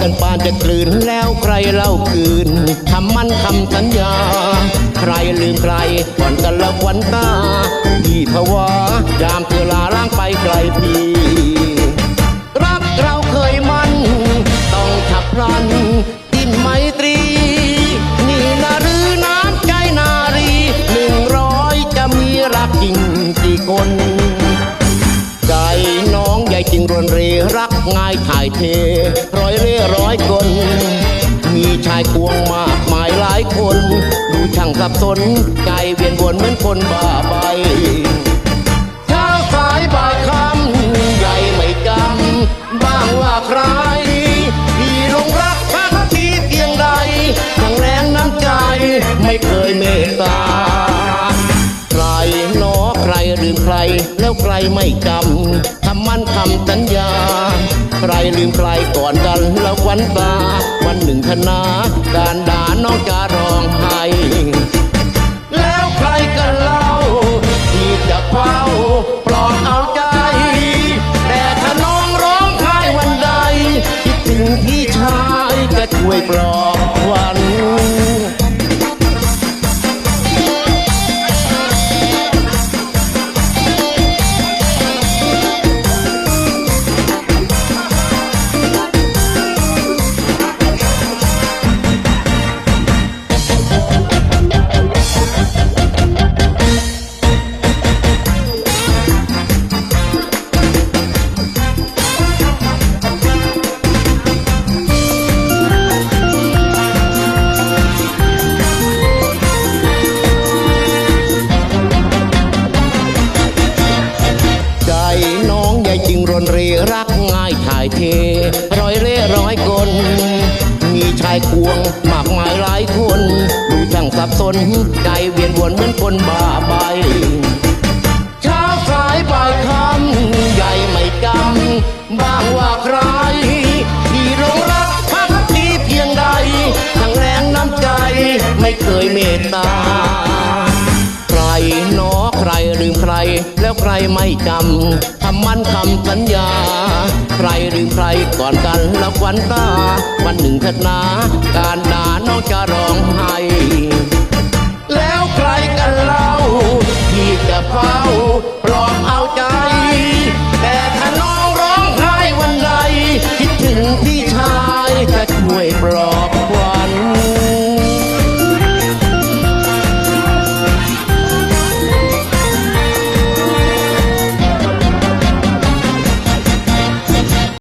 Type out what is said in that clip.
กันปานจะกลืนแล้วใครเล่าคืนคำมั่นคำสัญญา ใครลืมใครก่อนกันละวันตาพี่ภาวายามเธอลาล้างไปไกลพี่รักเราเคยมัน ต้องฉับพลันกินไมตรี นี่นาหรือน้ำใจนารีหนึ่งร้อยจะมีรักจริงกี่คน ใจน้องใหญ่จริงรวนเรรัก ง่ายถ่ายเท ร้อยเร่ร้อยคน มีชายควงมากมายหลายคน ดูช่างสับสนใจเวียนวนเหมือนคนบ้าใบเช้าสายบ่ายคำใหญ่ไม่จำบ้างว่าใครที่ลงรักพักทีเพียงใดทั้งแรงน้ำใจไม่เคยเมตตาใครนอใครลืมใครแล้วใครไม่จำคำมั่นคำสัญญา ใครลืมใครก่อนกันแล้ววันตา วันหนึ่งคณะการด่าน้องจะร้องไห้ นเรรักง่ายถ่ายเท ร้อยเล่ร้อยกล มีชายควงมากมายหลายคน ดูช่างสับสนใจเวียนวนเหมือนคนบ้าใบเช้าสายบ่ายคำใหญ่ไม่จำบ้างว่าใครที่หลงรักพักดีเพียงใดทั้งแรงน้ำใจไม่เคยเมตตา ใครไม่จำทำมันคำสัญญา ใครลืมใครก่อนกันแล้ววันตา วันหนึ่งเถนาการนาน้องจะร้องไห้แล้วใครกันเล่า ที่จะเฝ้าปลอมเอาใจ แต่ถ้าน้องร้องไห้วันใดคิดถึงพี่ชายจะช่วยปลอบ